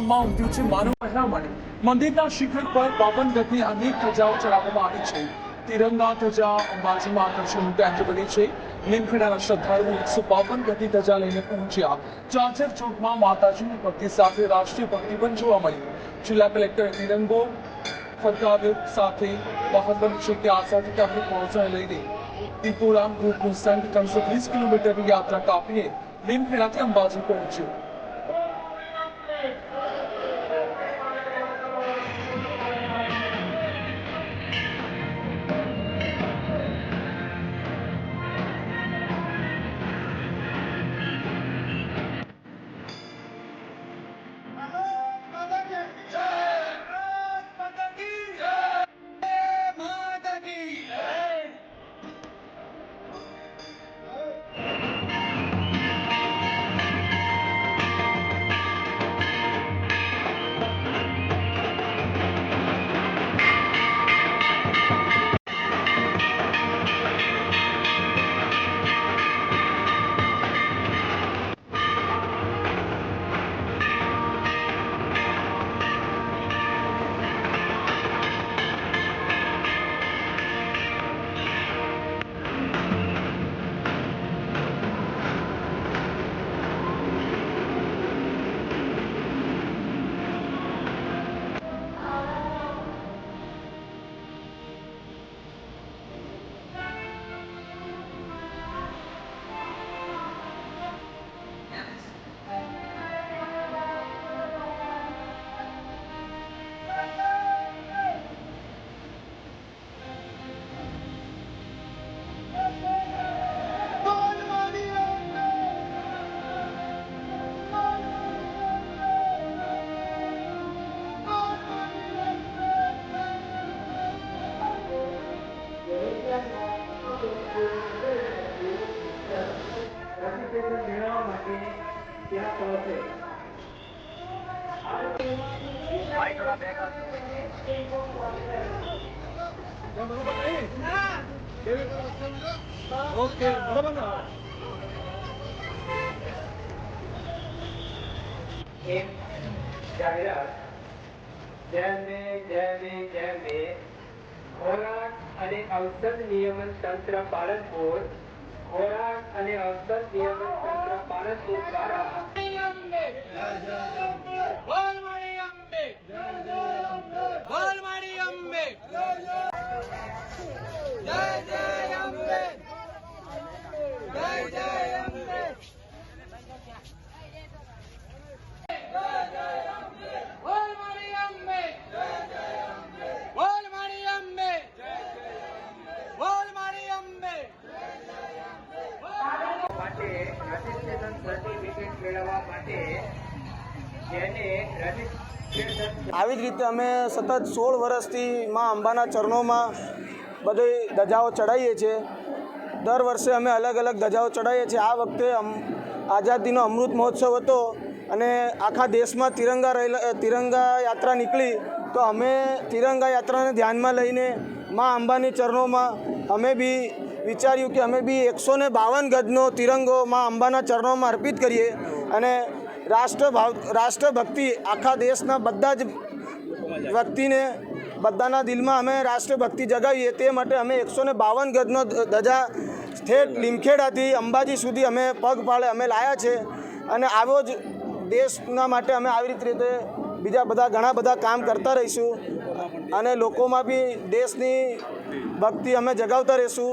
માં ઉમટ્યું છે. માનવ પહેરામણ મંદિરના શિખર પર બાવન ગતની અનેક ધજાઓ ચડાવવામાં આવી છે. તિરંગા ધજા અંબાજીમાં આકર્ષણનું કેન્દ્ર બની છે. લીમખેડાના શ્રદ્ધાળુઓ એકસો બાવન ગતિ ધજા લઈને પહોંચ્યા. ચાચર ચોકમાં માતાજીની ભક્તિ સાથે રાષ્ટ્રીય ભક્તિ પણ જોવા મળ્યું જિલ્લા કલેક્ટરે તિરંગો ફરકાવ્યો. સાથે બહાર છે કે આઝાદી કા અમૃત મહોત્સવ લઈને ટીપુરામ ગ્રુપનું સંઘ ત્રણસો ત્રીસ કિલોમીટરની યાત્રા કાપીને લીમખેડાથી અંબાજી પહોંચ્યું. ત્યાં પહોંચે ઓકે બરાબર એમ જાહેરાત જેમ બે જેમ બે જેમ બે ખોરાક અને ઔષધ નિયમન તંત્ર પાલનપુર ખોરાક અને ઔષધ નિયમન તંત્ર પાલનપુર દ્વારા આવી જ રીતે અમે સતત સોળ વર્ષથી મા અંબાના ચરણોમાં બધી ધજાઓ ચડાવીએ છીએ. દર વર્ષે અમે અલગ અલગ ધજાઓ ચડાવીએ છીએ. આ વખતે આઝાદીનો અમૃત મહોત્સવ હતો અને આખા દેશમાં તિરંગા રહેલા તિરંગા યાત્રા નીકળી. તો અમે તિરંગા યાત્રાને ધ્યાનમાં લઈને મા અંબાની ચરણોમાં અમે બી વિચાર્યું કે અમે બી એકસો ને બાવન ગજનો તિરંગો માં અંબાના ચરણોમાં અર્પિત કરીએ અને રાષ્ટ્રભાવ રાષ્ટ્રભક્તિ આખા દેશના બધા જ વ્યક્તિને બધાના દિલમાં અમે રાષ્ટ્રભક્તિ જગાવીએ તે માટે અમે એકસો ને બાવન ગજનો ધજા ઠેઠ લીમખેડાથી અંબાજી સુધી અમે પગ પાળે અમે લાયા છે. અને આવો જ દેશના માટે અમે આવી રીતે બીજા બધા ઘણા બધા કામ કરતા રહીશું અને લોકોમાં બી દેશની ભક્તિ અમે જગાવતા રહીશું.